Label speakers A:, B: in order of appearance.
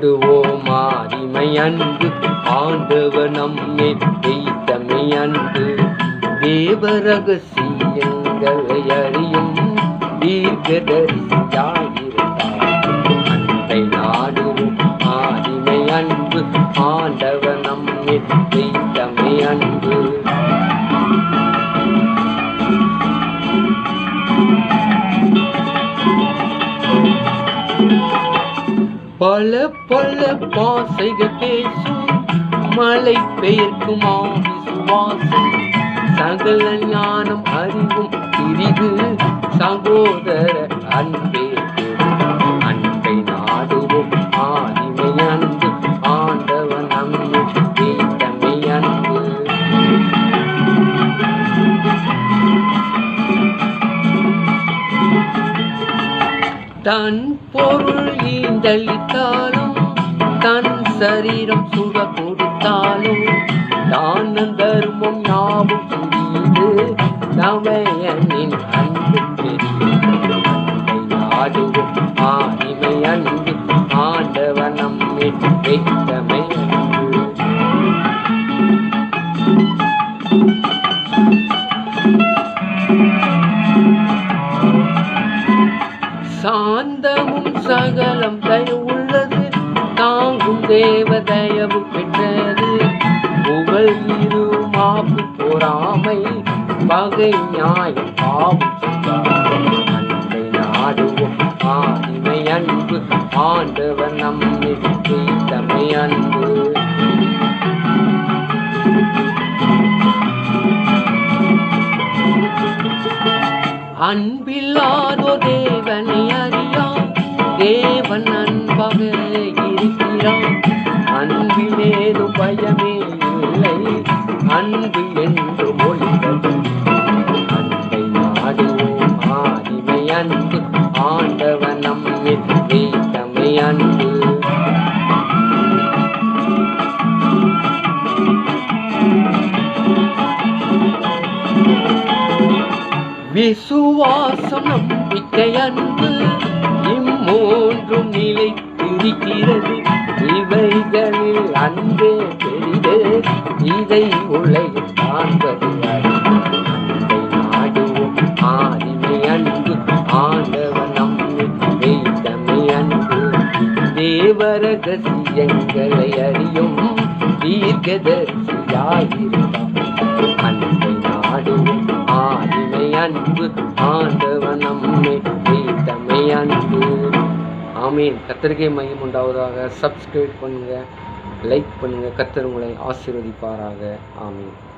A: பாடுவோம் ஆரிமை அன்பு ஆண்டவர் நம்மை வைத்தமை அன்பு. தேவ ரகசியங்களை அறியும் தீர்க்கதரிசியாயிருந்தார். அன்பை நாடுவோம் ஆரிமை அன்பு ஆண்டவர் நம்மை வைத்தமை அன்பு. பல பல பாசைகள் பேசும். மழை பெயர்க்குமா விசுவாசம் சகல ஞானம் அறிவும் பிரிவு சகோதர அன்பே. தன் பொருள் ஈந்தளித்தாலும் தன் சரீரம் சுக கொடுத்தாலும் தான தர்மம் ஞாபகம் செய்து நமையனின் அன்பு பெரிய நாடுவோம் ஆனிமை அன்பு ஆண்டவனம் நம்மை வைத்தமை அன்பு. சாந்தமும் சகலம் தயவுள்ளது தாங்கும் தேவ தயவு பெற்றது. புகழ் இரு மாப்பு பொறாமை பகை நியாயம் பாவம் நாடுவோம். ஆதிமை அன்பு ஆண்டவர் நம்மை வைத்தமை அன்பு. அன்பில்லாதோ தேவனை அறியாம். தேவன் அன்பாக விசுவாசம் நம்பிக்கை அன்பு இம்மூன்றும் நிலை நிலைத்திருக்கிறது இவைகளில் அன்பே பெரிது. இதை உலகில் காண்பது நாடுவோம். ஆதிமை அன்பு. ஆண்டவன் நம்மை வைத்தமை அன்பு. தேவரகசியங்களை அறியும் தீர்க்கதரிசியாயிருந்தார் அன்பை அன்பு ஆண்டவன் நம்மை வைத்தமை அன்பு. ஆமீன். கத்தருக்கே மையம் உண்டாவதாக. சப்ஸ்கிரைப் பண்ணுங்கள் லைக் பண்ணுங்கள் கத்தர் உங்களை ஆசீர்வதிப்பாராக. ஆமீன்.